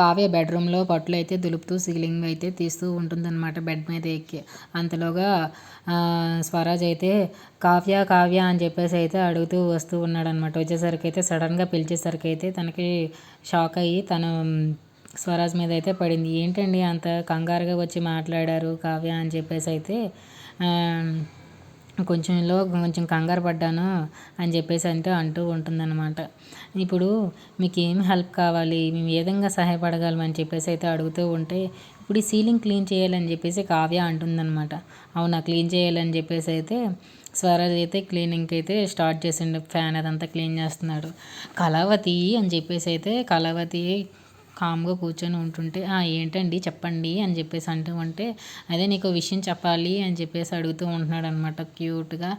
కావ్య బెడ్రూమ్లో పట్లు అయితే దులుపుతూ సీలింగ్ అయితే తీస్తూ ఉంటుందన్నమాట. బెడ్ మీద ఎక్కి. అంతలోగా స్వరాజ్ అయితే కావ్య కావ్య అని చెప్పేసి అయితే అడుగుతూ వస్తూ ఉన్నాడనమాట వచ్చేసరికి అయితే సడన్గా పిలిచేసరికి అయితే తనకి షాక్ అయ్యి తను స్వరాజ్ మీద అయితే పడింది. ఏంటండి అంత కంగారుగా వచ్చి మాట్లాడారు కావ్య అని చెప్పేసి అయితే కొంచెంలో కొంచెం కంగారు పడ్డాను అని చెప్పేసి అంటే అంటూ ఉంటుందన్నమాట. ఇప్పుడు మీకు ఏం హెల్ప్ కావాలి? మేము ఏ విధంగా సహాయపడగలం అని చెప్పేసి అయితే అడుగుతూ ఉంటే ఇప్పుడు ఈ సీలింగ్ క్లీన్ చేయాలని చెప్పేసి కావ్య అంటుందన్నమాట. అవునా క్లీన్ చేయాలని చెప్పేసి అయితే స్వరాజ్ అయితే క్లీనింగ్కి అయితే స్టార్ట్ చేసిండు. ఫ్యాన్ అదంతా క్లీన్ చేస్తున్నాడు. కళావతి అని చెప్పేసి అయితే కళావతి కామ్గా కూర్చొని ఉంటుంటే ఏంటండి చెప్పండి అని చెప్పేసి అంటూ ఉంటే అదే నీకు విషయం చెప్పాలి అని చెప్పేసి అడుగుతూ ఉంటున్నాడు అనమాట క్యూట్గా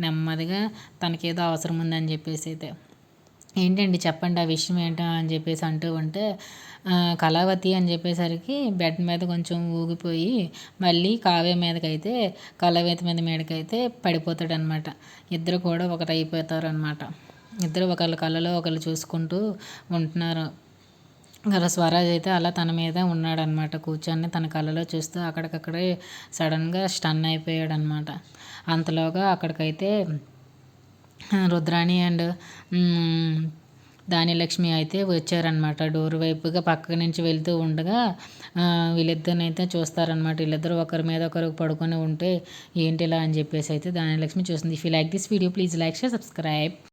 నెమ్మదిగా తనకేదో అవసరం ఉందని చెప్పేసి అయితే. ఏంటండి చెప్పండి ఆ విషయం ఏంటో? అని చెప్పేసి అంటూ ఉంటే కళావతి అని చెప్పేసరికి బెడ్ మీద కొంచెం ఊగిపోయి మళ్ళీ కావ్య మీదకైతే కళావతి మీద మీదకైతే పడిపోతాడనమాట. ఇద్దరు కూడా ఒకటి అయిపోతారు అనమాట ఇద్దరు ఒకళ్ళ కళ్ళలో ఒకళ్ళు చూసుకుంటూ ఉంటున్నారు. గల స్వరాజ్ అయితే అలా తన మీద ఉన్నాడనమాట. కూర్చొని తన కళ్ళలో చూస్తూ అక్కడికక్కడే సడన్గా స్టన్ అయిపోయాడనమాట. అంతలోగా అక్కడికైతే రుద్రాణి అండ్ దానిలక్ష్మి అయితే వచ్చారనమాట. డోర్ వైపుగా పక్క నుంచి వెళ్తూ ఉండగా వీళ్ళిద్దరిని అయితే చూస్తారనమాట. వీళ్ళిద్దరు ఒకరి మీద ఒకరు పడుకొని ఉంటే ఏంటి ఇలా? అని చెప్పేసి అయితే దానిలక్ష్మి చూస్తుంది. If you like this video please like share subscribe